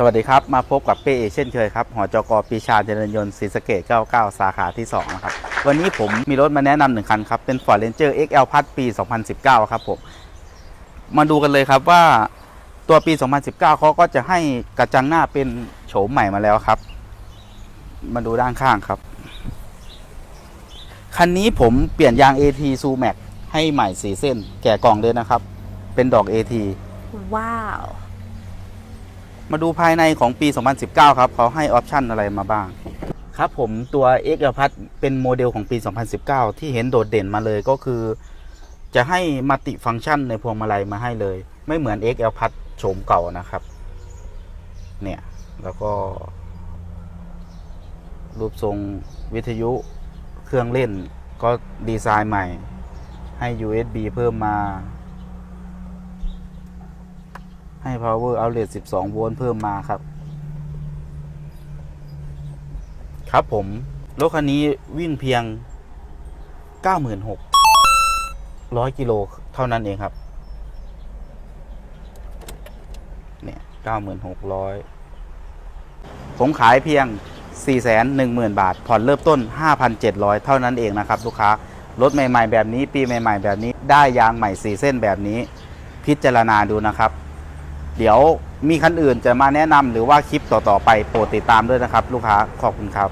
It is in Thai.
สวัสดีครับ มาพบกับเป้เอเช่นเคยครับ หอจกปีชาเจริญยนต์ศรีสะเกด99 สาขาที่2นะครับ วันนี้ผมมีรถมาแนะนำหนึ่งคันครับ เป็น Ford Ranger XL พัดปี 2019 ครับผม มาดูกันเลยครับว่าตัวปี 2019 เขาก็จะให้กระจังหน้าเป็นโฉมใหม่มาแล้วครับ มาดูด้านข้างครับ คันนี้ผมเปลี่ยนยาง AT s u m a x ให้ใหม่4เส้น แก่กล่องเลยนะครับ เป็นดอก AT ว้าว มาดูภายในของปี 2019 ครับเขาให้ออปชันอะไรมาบ้าง ครับผมตัว X พัดเป็นโมเดลของปี 2019 ที่เห็นโดดเด่นมาเลยก็คือ จะให้มัลติฟังก์ชันในพวงมาลัยมาให้เลย ไม่เหมือน XL พัดโฉมเก่านะครับ เนี่ย แล้วก็ รูปทรงวิทยุเครื่องเล่นก็ดีไซน์ใหม่ให้ USB เพิ่มมา ให้ power outlet 12 โวลต์เพิ่มมาครับ ครับผม รถคันนี้วิ่งเพียง 96,000 100 กิโลเท่านั้นเองครับ เนี่ย96,000 ผมขายเพียง 410,000 บาท ผ่อนเริ่มต้น 5,700 เท่านั้นเองนะครับ ลูกค้ารถใหม่ ๆ แบบนี้ ปีใหม่ ๆ แบบนี้ได้ยางใหม่4เส้นแบบนี้ พิจารณาดูนะครับ เดี๋ยวมีคันอื่นจะมาแนะนำหรือว่าคลิปต่อๆไปโปรดติดตามด้วยนะครับ ลูกค้าขอบคุณครับ